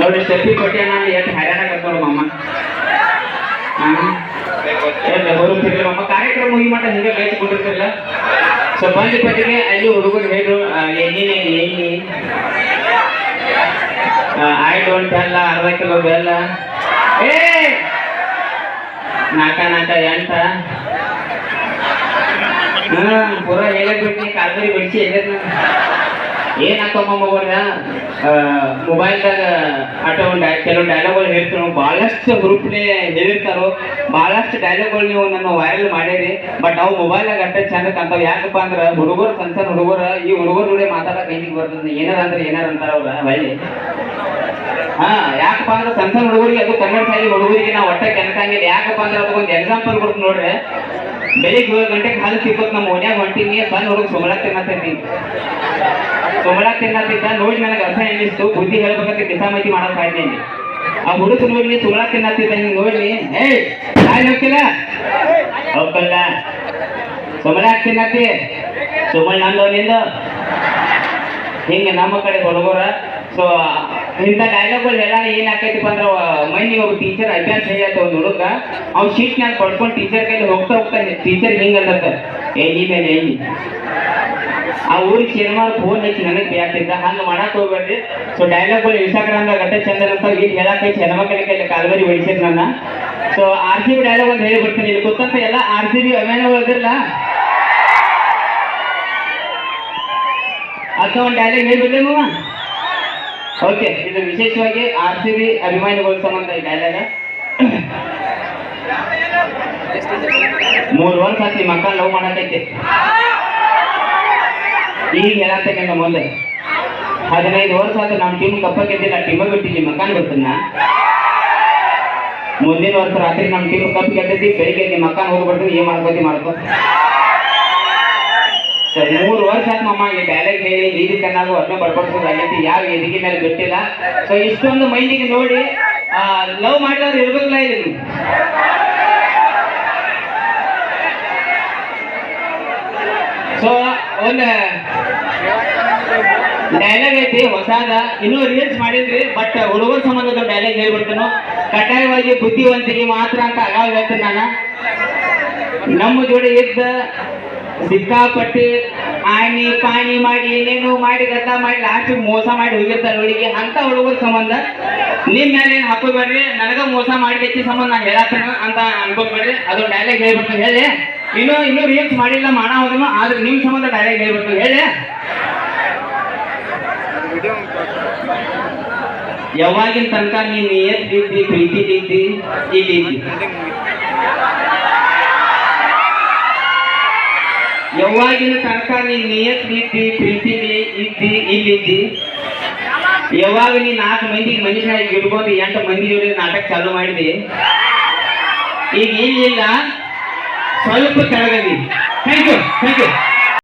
ನೋಡಿ ಸ್ಟೆಪ್ಪಿ ಕೊಟ್ಟೆ ನಾನು ಎಷ್ಟು ಹೈರಾಣ ಕರ್ಕೊಂಡು ಮಮ್ಮ ಬರುತ್ತಿರಲಿಲ್ಲ ಮಮ್ಮ ಕಾರ್ಯಕ್ರಮ ಮುಗಿ ಮಟ್ಟ ಹಿಂಗೆ ಬೇಯಿಸ್ಕೊಂಡಿರ್ತಿಲ್ಲ ಸೊ ಬಂದ ಪಟ್ಟಿಗೆ ಅಲ್ಲಿ ಹುಡುಗರು ಹೇಳು ಎಣ್ಣೆ ಎಣ್ಣೆ ಐ ಡೋಂಟ್ ಬೆಲ್ಲ ಅರ್ಧ ಕಿಲೋ ಬೆಲ್ಲ ಏ ನಾಕ ನಾಕ ಎಂಟ ಪೂರ ಹೇಳಕ್ ಬಿಟ್ಟು ಕಾಲ್ಬರಿ ಬಿಡಿಸಿ ಎಲ್ಲಿ ಏನಾಕಮ್ಮ ಮಗನ ಮೊಬೈಲ್ದಾಗ ಆಟೋ ಒಂದು ಕೆಲವು ಡೈಲಾಗ್ಗಳು ಹೇಳ್ತಾರೆ ಭಾಳಷ್ಟು ಗ್ರೂಪ್ನೇ ಹೇಳಿರ್ತಾರೋ ಭಾಳಷ್ಟು ಡೈಲಾಗ್ಗಳು ನೀವು ನನ್ನ ವೈರಲ್ ಮಾಡ್ಯಾರಿ ಬಟ್ ನಾವು ಮೊಬೈಲಾಗ ಅಟ್ಟ ಚಂದ ಕಾಣ್ತಾವ ಯಾಕಪ್ಪ ಅಂದ್ರೆ ಹುಡುಗರು, ಸಣ್ಣ ಹುಡುಗರು, ಈ ಹುಡುಗರ ನೋಡಿ ಮಾತಾಡಕ್ಕೆ ಹೆಂಗಿಗೆ ಬರ್ತದೆ. ಏನಾರ ಅಂದ್ರೆ ಏನಾರ ಅಂತಾರ ಅವ್ರ ಹಾ, ಯಾಕಪ್ಪ ಅಂದ್ರೆ ಸಣ್ಣ ಹುಡುಗರಿಗೆ ಅದು ಕನ್ನಡ ಶಾಲೆ ಹುಡುಗರಿಗೆ ನಾವು ಒಟ್ಟ ಕೆನಕಂಗಿಲ್ಲ ಯಾಕಪ್ಪ ಅಂದ್ರೆ ಅದಕ್ಕೊಂದು ಎಕ್ಸಾಂಪಲ್ ಕೊಡ್ತು ನೋಡ್ರಿ. ಬೆಳಿಗ್ಗೆ ಏಳು ಗಂಟೆಗೆ ಹಾಲು ಸಿಪ್ಪತ್ ನಮ್ಮ ಮನ್ಯಾಗ ಹೊಂಟಿನಿ ಬಂದು ಹೋಗಿ ಸೊಮಳ ತಿನ್ನತ್ತೀನಿ. ಸೊಮಳ ತಿನ್ನತ್ತಿದ್ದ ನೋಡಿ ನನಗೆ ಅರ್ಥ ಅನ್ನಿಸ್ತು ಬುದ್ಧಿ ಹೇಳ್ಬೇಕಂತ ದಿಸಾಮತಿ ಮಾಡಕ್ ಕಾಯ್ತೀನಿ ಆ ಹುಡುಗ ನೋಡಿ ಸುಮಳ ತಿನ್ನತ್ತಿದ್ದ ಹಿಂಗೆ ನೋಡಿ ಹೇ ಹಾಯ್ ಹೋಗ್ತಿಲ್ಲ? ಹೋಗ್ಕಲ್ಲ ಸುಮಳ ತಿನ್ನತ್ತಿ? ಸುಮಳ ನಂದು ನಿಂದು. ಹಿಂಗೆ ನಮ್ಮ ಕಡೆ ಹುಡುಗರ ಸೊ ಇಂಥ ಡೈಲಾಗ್ಗಳು ಹೇಳ ಏನಾಕೈತಿಪ್ಪ ಅಂದ್ರ ಮೈನಿ ಒಬ್ಬ ಟೀಚರ್ ಅಭ್ಯಾಸ ಹೇಳತ್ತ ಒಂದು ಹುಡುಗ ಶೀಟ್ ಶೀಟ್ನ್ಯಾಗ ಪಡ್ಕೊಂಡು ಟೀಚರ್ ಕೈಲಿ ಹೋಗ್ತಾ ಹೋಗ್ತಾ ಟೀಚರ್ ಹಿಂಗ ಅಂದತ್ತ ನೀ ಮೇಲೆ ಏನಿ ಆ ಊರಿಗೆ ಶನಿವಾರ ಫೋನ್ ಹಚ್ಚಿ ನನಗೆ ಬೇಕಿದ್ದ ಹಂಗೆ ಮಾಡಕ್ ಹೋಗ್ಬೇಡ್ರಿ. ಸೊ ಡೈಲಾಗ್ಗಳು ಇನ್ಸ್ಟಾಗ್ರಾಮ್ದಾಗ ಅಟ್ಟ ಚಂದ ಅಂತ ಇಲ್ಲಿ ಹೇಳಕ್ಕೆ ಕಡೆ ಕೈಲಿ ಕಾಲ್ಬರಿ ಬೆಳೆಸಿದ್ ನನ್ನ. So R C B dialogue ಒಂದು ಹೇಳ್ಬಿಡ್ತೀನಿ, ಇಲ್ಲಿ ಗೊತ್ತಂತ ಎಲ್ಲ ಆರ್ ಸಿ ಬಿ ಅಭಿಮಾನ ಹೋಗಿರಲ್ಲ ಅಕ್ಕ ಒಂದು ಡೈಲಾಗ್ ಹೇಳ್ಬಿಡ್ಲಿ ಮಾವ. ಓಕೆ ಇದು ವಿಶೇಷವಾಗಿ ಆರ್ ಸಿ ಬಿ ಅಭಿಮಾನಿಗಳ ಸಂಬಂಧ ಈ ಡೈಲಾಗ ಮೂರು ವರ್ಷ ಆತ್ ನಿಮ್ಮ ಅಕ್ಕ ಲವ್ ಮಾಡಕೈತಿ ಈಗ ಹೇಳತ್ತೇನೆ ಮುಂದೆ ಹದಿನೈದು ವರ್ಷ ಆದ್ರೆ ನಮ್ಮ ಟೀಮ್ ಕಪ್ಪ ಗೆದ್ದಿಲ್ಲ ಟೀಮ ಬಿಟ್ಟಿದ್ದೆ ಮಕ್ಕಳ ಗೊತ್ತನ್ನ ಮುಂದಿನ ವರ್ಷ ರಾತ್ರಿ ನಮ್ಮ ಟೀಮ್ ಕಪ್ ಗೆದ್ದೈತಿ ಬೆಳಿಗ್ಗೆ ನಿಮ್ಮ ಹೋಗ್ಬಿಡ್ತೀನಿ, ಏನ್ ಮಾಡ್ಕೋತಿ ಮಾಡ್ಕೋ. ಮೂರು ವರ್ಷ ಮಮ್ಮ ಈ ಡೈಲಾಗ್ ಹೇಳಿ ನೀದಿ ಕಣ್ಣಾಗು ಅದನ್ನ ಬಡ್ಕೊಡ್ಬೋದು ಅಲ್ಲಿ ಯಾವ ಎದಿಗೆ ಮೇಲೆ ಬಿಟ್ಟಿಲ್ಲ. ಸೊ ಇಷ್ಟೊಂದು ಮೈಂಡಿಗೆ ನೋಡಿ ಲವ್ ಮಾಡಿದವ್ರು ಇರ್ಬೇಕಲ್ಲ ಇಲ್ಲಿ? ಸೊ ಒಂದು ಡೈಲಾಗ್ ಐತಿ, ಹೊಸಾದ. ಇನ್ನೂ ರೀಲ್ಸ್ ಮಾಡಿದ್ರಿ ಬಟ್ ಹುಡುಗರ ಸಂಬಂಧದ ಡೈಲಾಗ್ ಹೇಳ್ಬಿಡ್ತೇನೆ. ಕಡ್ಡಾಯವಾಗಿ ಬುದ್ಧಿವಂತಿಗೆ ಮಾತ್ರ ಅಂತ ಆಗಾಗ ಹೇಳ್ತೀನಿ ನಾನು. ನಮ್ಮ ಜೋಡಿ ಇದ್ದ ಸಿಕ್ಕಾಪಟ್ಟಿ ಆಣಿ ಪಾನಿ ಮಾಡಿ ಏನೇನು ಮಾಡಿ ಗದ್ದ ಮಾಡಿ ಲಾಸ್ಟ್ ಮೋಸ ಮಾಡಿ ಹೋಗಿರ್ತಾರೆ ಹುಡುಗಿ ಅಂತ ಹುಡುಗರ ಸಂಬಂಧ. ನಿಮ್ ಮೇಲೆ ಏನ್ ಬರ್ರಿ ನನಗ ಮೋಸ ಮಾಡಿ ಹೆಚ್ಚಿ ಸಂಬಂಧ ನಾನು ಹೇಳತ್ತೇನೆ ಅಂತ ಅನ್ಕೋಬೇಡ್ರಿ ಅದು ಡೈಲಾಗ್ ಹೇಳ್ಬಿಟ್ಟು ಹೇಳಿ. ಇನ್ನು ಇನ್ನೂ ರೀಲ್ಸ್ ಮಾಡಿಲ್ಲ ಮಾಡ ಹೋದನು ಆದ್ರೆ ನಿಮ್ ಸಂಬಂಧ ಡೈಲಾಗ್ ಹೇಳ್ಬಿಟ್ಟು ಹೇಳಿ. ಯಾವಾಗಿನ ತನಕ ನೀನ್ ನಿಯತ್ ಬಿದ್ದಿ ಪ್ರೀತಿ ಇದ್ದಿ ಇಲ್ಲಿ ಯಾವಾಗಿನ ತನಕ ನೀನ್ ನಿಯತ್ ನಿದ್ದಿ ಪ್ರೀತಿಲಿ ಇದ್ದಿ, ಇಲ್ಲಿದ್ದಿ? ಯಾವಾಗ ನೀ ನಾಲ್ಕು ಮಂದಿಗೆ ಮನುಷ್ಯ ಇಡ್ಬೋದು, ಎಂಟು ಮಂದಿ ಜೋಡಿ ನಾಟಕ ಚಾಲು ಮಾಡಿದಿ? ಈಗ ಇಲ್ಲಿಲ್ಲ ಸ್ವಲ್ಪ ಕೆಳಗದಿ ಥ್ಯಾಂಕ್ ಯು ಥ್ಯಾಂಕ್ ಯು